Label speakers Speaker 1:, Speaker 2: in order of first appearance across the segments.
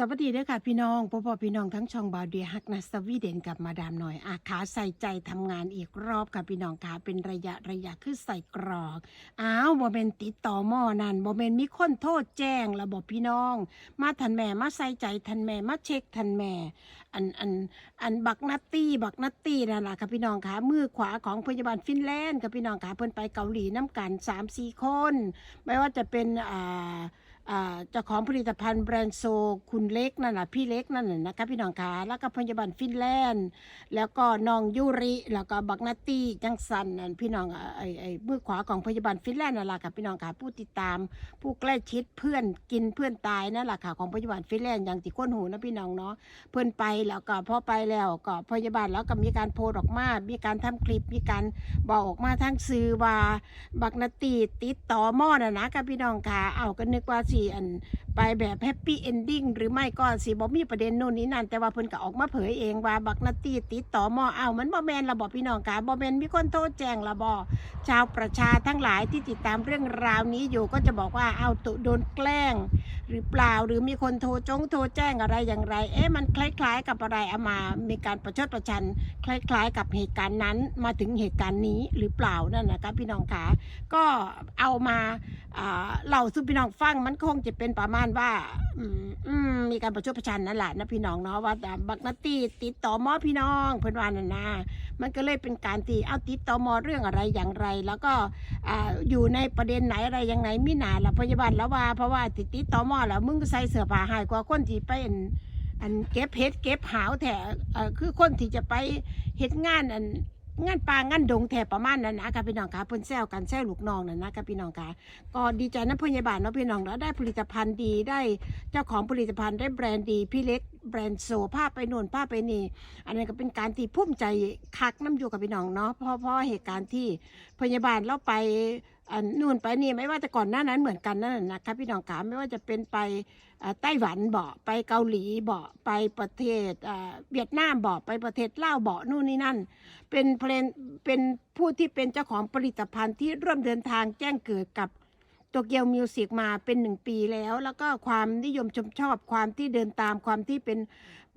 Speaker 1: สวัสดีเด้อค่ะพี่น้องพ่อพ่อพี่น้องทั้งช่องบาวเดียฮักนะสวีเดนกับมาดามหน่อยอาขาใส่ใจทำงานอีกรอบค่ะพี่น้องค่ะเป็นระยะระยะคือใส่กรอกอ้าวบ่เป็นติดต่อหม้อนั่นบ่เป็นมีคนโทษแจ้งระบบพี่น้อง มาทันแม่มาใส่ใจทันแม่มาเช็คทันแม่ อันอันอันบักนัตตี้บักนัตตี้นั่นแหละค่ะพี่น้องค่ะมือขวาของพยาบาลฟินแลนด์ค่ะพี่น้องค่ะเพิ่นไปเกาหลีน้ำกันสามสี่คน ไม่ว่าจะเป็นอ่า เจ้าของผลิตภัณฑ์แบรนด์โซคุณเล็กนั่นแหละพี่เล็กนั่นแหละนะคะพี่น้องคะแล้วก็พยาบาลฟินแลนด์ แล้วก็น้องยูริ แล้วก็บักนาตี้จังสันนั่นพี่น้องไอ้ไอ้มือขวาของพยาบาลฟินแลนด์นั่นแหละค่ะพี่น้องค่ะผู้ติดตาม ผู้ใกล้ชิดเพื่อนกินเพื่อนตายนั่นแหละค่ะของพยาบาลฟินแลนด์อย่างที่ก้นหูนะพี่น้องเนาะเพื่อนไปแล้วก็พอไปแล้วก็พยาบาลแล้วก็มีการโพสออกมา มีการทำคลิปมีการบอกออกมาทั้งสื่อว่าบักนาตีติดต่อหม้อน่ะนะกับพี่น้องค่ะเอาก็นึกว่าสิอัน ไปแบบแฮปปี้เอนดิ้งหรือไม่ก็สิบ่มีประเด็นโน่นนี้นั่นแต่ว่าเพิ่นก็ออกมาเผยเองว่าบักนาตีติดต่อมอเอามันบ่แมนระบอพี่น้องค่ะบ่แมนมีคนโทษแจ้งระบอชาวประชาทั้งหลายที่ติดตามเรื่องราวนี้อยู่ก็จะบอกว่าเอาตุโดนแกล้ง หรือเปล่าหรือมีคนโทรจงโทรแจ้งอะไรอย่างไร เอ๊ะมันคล้ายๆ กับอะไรเอามา มีการประชดประชัน คล้าย ๆ กับเหตุการณ์นั้นมาถึงเหตุการณ์นี้หรือเปล่านั่นนะครับพี่น้องคะก็เอามาอ่าเล่าสู่พี่น้องฟังมันคงจะเป็นประมาณว่า อืมมีการประชดประชันนั่นแหละนะพี่น้องเนาะว่าแต่บักนาตีติดต่อหมอพี่น้องเพื่อนว่านั่นนะมันก็เลยเป็นการตีเอาติดต่อหมอเรื่องอะไรอย่างไร แล้วก็อ่าอยู่ในประเด็นไหนอะไรยังไงมิหนาละพยาบาลแล้วว่าเพราะว่าติดติดต่อหมอแล้วมึงก็ใส่เสื้อผ้าหายกว่าคนที่ไปอันอันเก็บเห็ดเก็บหาวแถอ่อคือคนที่จะไปเฮ็ดงานอัน งานปลางานดงแถประมาณนั้นนะคะพี่น้องคะเพิ่นแซวกันแซวลูกน้องนั่นนะคะพี่น้องคะก็ดีใจนะพยาบาลเนาะพี่น้องเราได้ผลิตภัณฑ์ดีได้เจ้าของผลิตภัณฑ์ได้แบรนด์ดีพี่เล็ก แบรนด์โซผ้าไปโน่นผ้าไปนี่ อันนั้ก็เป็นการที่ภูมิใจคักน้ำอยู่กับพี่น้องเนาะเพราะเพราะเหตุการณ์ที่พยาบาลเราไปอันนู่นไปนี่ไม่ว่าจะก่อนหน้านั้นเหมือนกันนั่นนะนะคะพี่น้องขาไม่ว่าจะเป็นไปไต้หวันเบาะไปเกาหลีเบาะไปประเทศเวียดนามเบาะไปประเทศลาวเบาะนู่นนี่นั่น เป็นเพลนเป็นผู้ที่เป็นเจ้าของผลิตภัณฑ์ที่ร่วมเดินทางแจ้งเกิดกับ โตเกียวมิวสิกมาเป็นหนึ่งปีแล้ว แล้วก็ความนิยมชมชอบความที่เดินตามความที่เป็น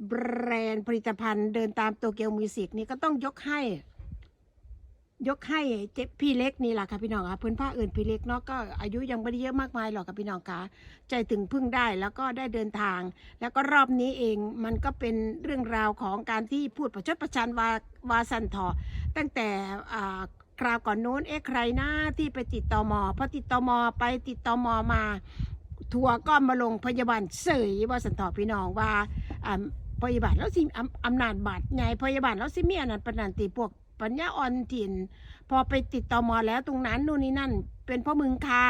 Speaker 1: แบรนด์ผลิตภัณฑ์ เดินตามโตเกียวมิวสิกนี่ก็ต้องยกให้ ยกให้เจ๊พี่เล็กนี่แหละค่ะพี่น้องค่ะเพื่อนผ้าอื่นพี่เล็กเนาะก็อายุยังไม่ได้เยอะมากมายหรอกค่ะพี่น้องค่ะใจถึงพึ่งได้แล้วก็ได้เดินทาง แล้วก็รอบนี้เองมันก็เป็นเรื่องราวของการที่พูดประชดประชันวาวาสันทอตั้งแต่อ่า คราวก่อนโน้นเอ๊ะใครนะที่ไปติดต่อมอพอติดต่อมอไปติดต่อมอมาทัวร์ก็มาลงพยาบาลเสยว่าสันทอพี่น้องว่าอ่าพยาบาลแล้วสิอำอำนาจบาดใหญ่พยาบาลแล้วสิมีอนันต์ปนันติพวกปัญญาอ่อนถิ่น พอไปติดต่อมอแล้วตรงนั้นนู่นนี่นั่น เป็นพ่อมึงค่ะ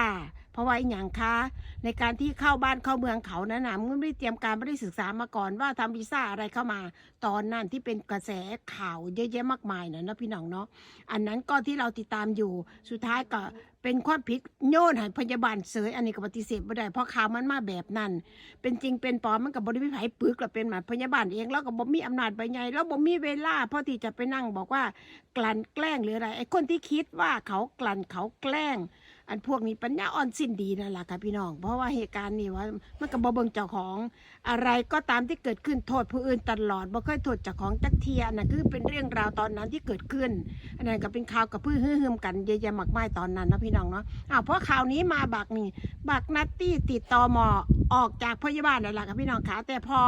Speaker 1: เพราะว่าอย่างคะในการที่เข้าบ้านเข้าเมืองเขานั้นนะมึงไม่ได้เตรียมการไม่ได้ศึกษามาก่อนว่าทำวีซ่าอะไรเข้ามา ตอนนั้นที่เป็นกระแสข่าวเยอะแยะมากมายนะนะพี่น้องเนาะอันนั้นก็ที่เราติดตามอยู่สุดท้ายก็เป็นความผิดโยนให้พยาบาลเสยอันนี้ก็ปฏิเสธไม่ได้เพราะข่าวมันมาแบบนั้น เป็นจริงเป็นปลอมมันกับบริวิภัยปึกแล้วเป็นหมาพยาบาลเองแล้วก็บ่มีอำนาจไปไงแล้วบ่มีเวลาพอที่จะไปนั่งบอกว่ากลั่นแกล้งหรืออะไรไอ้คนที่คิดว่าเขากลั่นเขาแกล้ง อันพวกนี้ปัญญาอ่อนสิ้นดีนั่นแหละค่ะพี่น้อง เพราะว่าเหตุการณ์นี้ว่ามันก็บ่เบิงเจ้าของอะไรก็ตามที่เกิดขึ้นโทษผู้อื่นตลอดบ่เคยโทษเจ้าของจักเทียนนะคือเป็นเรื่องราวตอนนั้นที่เกิดขึ้นอันนั้นก็เป็นข่าวกับพื้ฮือฮึมกันเยอะแยะมากมายตอนนั้นนะพี่น้องเนาะอ้าวเพราะข่าวนี้มาบักนี่บักนัตตี้ติดต่อหมอออกจากพยาบาลนั่นแหละค่ะพี่น้องคะแต่พอ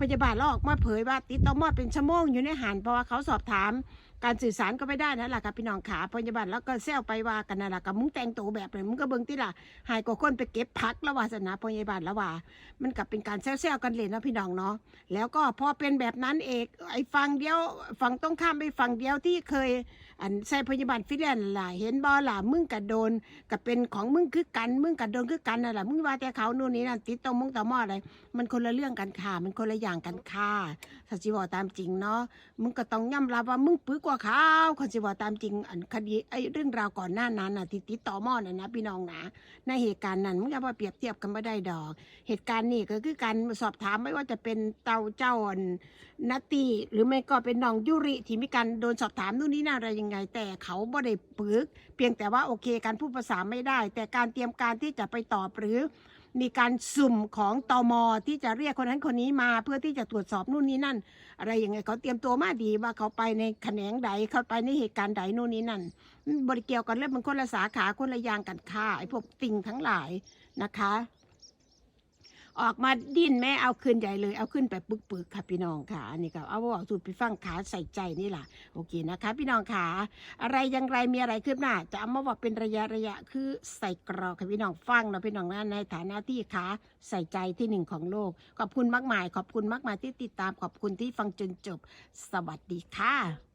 Speaker 1: พยาบาลออกมาเผยว่าติดต่อมอดเป็นชั่วโมงอยู่ในหันเพราะว่าเขาสอบถามการสื่อสารก็ไม่ได้นั่นแหละค่ะพี่น้องขาพยาบาลแล้วก็แซวไปว่ากันนั่นแหละกับมึงแต่งตัวแบบไหนมึงก็เบิ่งที่ล่ะหายกว่าคนไปเก็บพักแล้วว่าสนะพยาบาลแล้วว่า มันกับเป็นการแซวๆกันเลยนะพี่น้องเนาะแล้วก็พอเป็นแบบนั้นเอกไอ้ฟังเดียวฝั่งตรงข้ามไปฝั่งเดียวที่เคย อันใส่พยาบาลฟินแลนด์ล่ะเห็นบ่ล่ะมึงกะโดนกับเป็นของมึงคือกันมึงกะโดนคือกันนั่นแหละมึงว่าแต่เขานู่นนี่นั่นติดตรงมึงต่อมออะไรมันคนละเรื่องกันค่ะมันคนละอย่างกันค่ะถ้าสิบอกตามจริงเนาะมึงก็ต้องยอมรับว่ามึงปื้อกว่าเขาคนสิบอกตามจริงอันคดีไอ้เรื่องราวก่อนหน้านั้นน่ะที่ติดต่อหม้อน่ะนะพี่น้องนะในเหตุการณ์นั้นมึงจะมาเปรียบเทียบกันไม่ได้ดอก เหตุการณ์นี้ก็คือการสอบถามไม่ว่าจะเป็นเตาเจ้าอันนตีหรือไม่ก็เป็นน้องยุริที่มีการโดนสอบถามนู่นนี่นั่นอะไรยังไงแต่เขาบ่ได้ปึก เพียงแต่ว่าโอเคการพูดภาษาไม่ได้ แต่การเตรียมการที่จะไปตอบหรือมีการสุ่มของตอมอที่จะเรียกคนนั้นคนนี้มา เพื่อที่จะตรวจสอบนู่นนี่นั่น อะไรยังไงเขาเตรียมตัวมาดีว่าเขาไปในแขนงใดเขาไปในเหตุการณ์ใดนู่นนี่นั่นบริเกี่ยวกันเรื่องมันคนละสาขาคนละยางกันค่าไอ้พวกติ่งทั้งหลายนะคะ ออกมาดิ้นแม่เอาขึ้นใหญ่เลยเอาขึ้นไปปึกๆค่ะพี่น้องค่ะอันนี้ก็เอาบอกสูตรพี่ฟังขาใส่ใจนี่แหละโอเคนะคะ พี่น้องขาอะไรยังไรมีอะไรคืบหน้าจะเอามาบอกเป็นระยะระยะคือใส่กรอกค่ะพี่น้องฟังนะพี่น้องนะในฐานะที่ขาใส่ใจที่หนึ่งของโลก ขอบคุณมากมาย ขอบคุณมากมายที่ติดตามขอบคุณที่ฟังจนจบ สวัสดีค่ะ